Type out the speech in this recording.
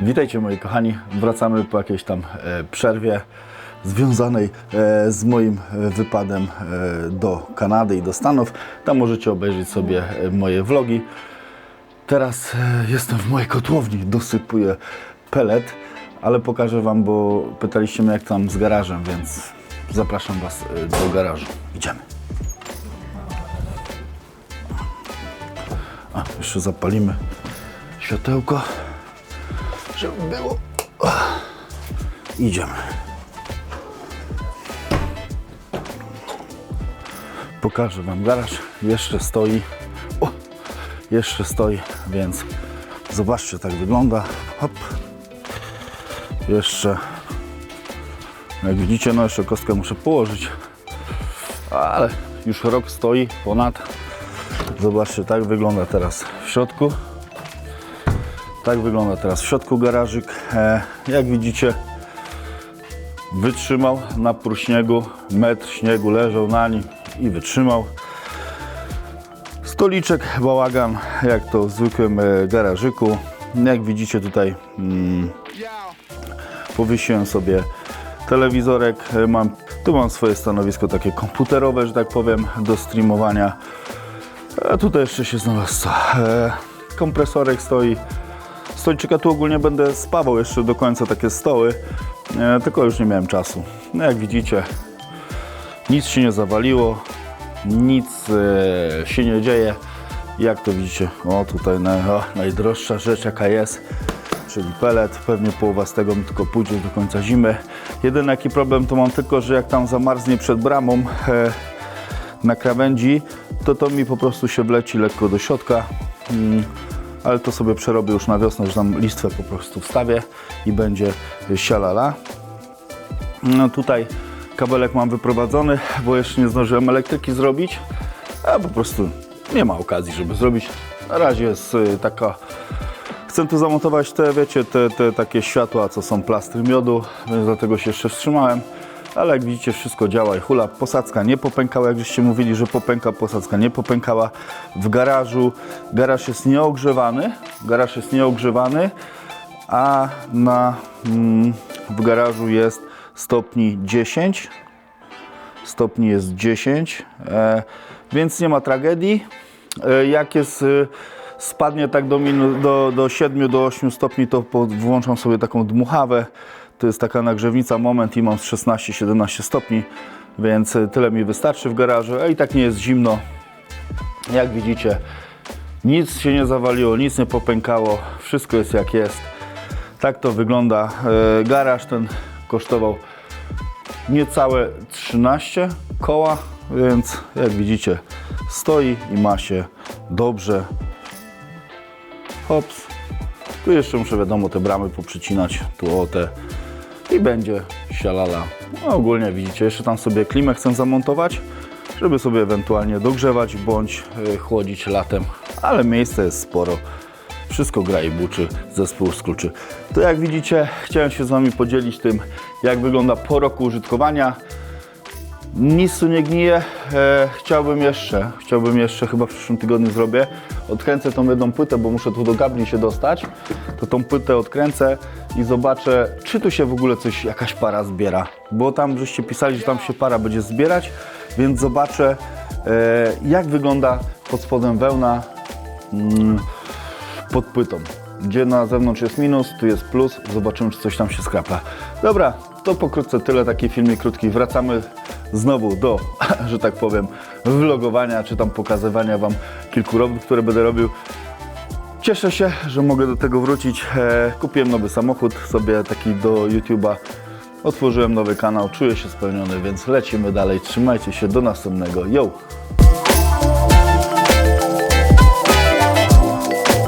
Witajcie moi kochani, wracamy po jakiejś tam e, przerwie związanej e, z moim e, wypadem do Kanady i do Stanów. Tam możecie obejrzeć sobie moje vlogi. Teraz jestem w mojej kotłowni, dosypuję pelet, ale pokażę Wam, bo pytaliście mnie jak tam z garażem, więc zapraszam Was do garażu. Idziemy. A, jeszcze zapalimy światełko żeby było. Idziemy. Pokażę Wam garaż. Jeszcze stoi. O, jeszcze stoi, więc zobaczcie, tak wygląda. Hop. Jeszcze. Jak widzicie, no jeszcze kostkę muszę położyć. Ale już rok stoi ponad. Zobaczcie, tak wygląda teraz w środku. Tak wygląda teraz w środku garażyk. E, jak widzicie, wytrzymał napór śniegu, metr śniegu leżał na nim i wytrzymał. Stoliczek, bałagan, jak to w zwykłym e, garażyku. Jak widzicie tutaj mm, powiesiłem sobie telewizorek. E, Mam, tu mam swoje stanowisko takie komputerowe, że tak powiem, do streamowania. A tutaj jeszcze się znalazł kompresorek stoi. Stoliczyka tu ogólnie będę spawał jeszcze do końca takie stoły, e, tylko już nie miałem czasu. No jak widzicie, nic się nie zawaliło, nic e, się nie dzieje. Jak to widzicie, o tutaj na, o, najdroższa rzecz jaka jest, czyli pelet. Pewnie połowa z tego mi tylko pójdzie do końca zimy. Jedyny jaki problem to mam tylko, że jak tam zamarznie przed bramą e, na krawędzi, to to mi po prostu się wleci lekko do środka. Mm, ale to sobie przerobię już na wiosnę, że tam listwę po prostu wstawię i będzie sialala. No tutaj kabelek mam wyprowadzony, bo jeszcze nie zdążyłem elektryki zrobić, a po prostu nie ma okazji, żeby zrobić. Na razie jest y, taka... Chcę tu zamontować te, wiecie, te, te takie światła, co są plastry miodu, więc dlatego się jeszcze wstrzymałem. Ale jak widzicie, wszystko działa i hula. Posadzka nie popękała, jak żeście mówili, że popęka, posadzka nie popękała. W garażu, garaż jest nieogrzewany, garaż jest nieogrzewany, a na, mm, w garażu jest stopni 10, stopni jest 10, e, więc nie ma tragedii. E, jak jest, e, spadnie tak do, do, do 7, do 8 stopni, to po, włączam sobie taką dmuchawę. To jest taka nagrzewnica moment i mam z 16-17 stopni, więc e, tyle mi wystarczy w garażu, a i tak nie jest zimno. Jak widzicie, nic się nie zawaliło, nic nie popękało, wszystko jest jak jest. Tak to wygląda. E, Garaż ten kosztował niecałe 13 koła, więc jak widzicie stoi i ma się dobrze. Hops. Tu jeszcze muszę wiadomo te bramy poprzycinać, tu o te i będzie sialala. No, ogólnie widzicie, jeszcze tam sobie klimę chcę zamontować, żeby sobie ewentualnie dogrzewać bądź y, chłodzić latem, ale miejsce jest sporo. Wszystko gra i buczy, zespół skluczy. To jak widzicie, chciałem się z Wami podzielić tym, jak wygląda po roku użytkowania. Nic tu nie gnije. E, chciałbym jeszcze, chciałbym jeszcze, chyba w przyszłym tygodniu zrobię. Odkręcę tą jedną płytę, bo muszę tu do gabli się dostać. To tą płytę odkręcę i zobaczę, czy tu się w ogóle coś, jakaś para zbiera. Bo tam żeście pisali, że tam się para będzie zbierać, więc zobaczę, e, jak wygląda pod spodem wełna mm, pod płytą. Gdzie na zewnątrz jest minus, tu jest plus. Zobaczymy, czy coś tam się skrapla. Dobra, to pokrótce tyle, taki filmik krótki. Wracamy znowu do, że tak powiem, vlogowania, czy tam pokazywania Wam kilku robót, które będę robił. Cieszę się, że mogę do tego wrócić. E, kupiłem nowy samochód sobie taki do YouTube'a. Otworzyłem nowy kanał, czuję się spełniony, więc lecimy dalej. Trzymajcie się, do następnego. Yo!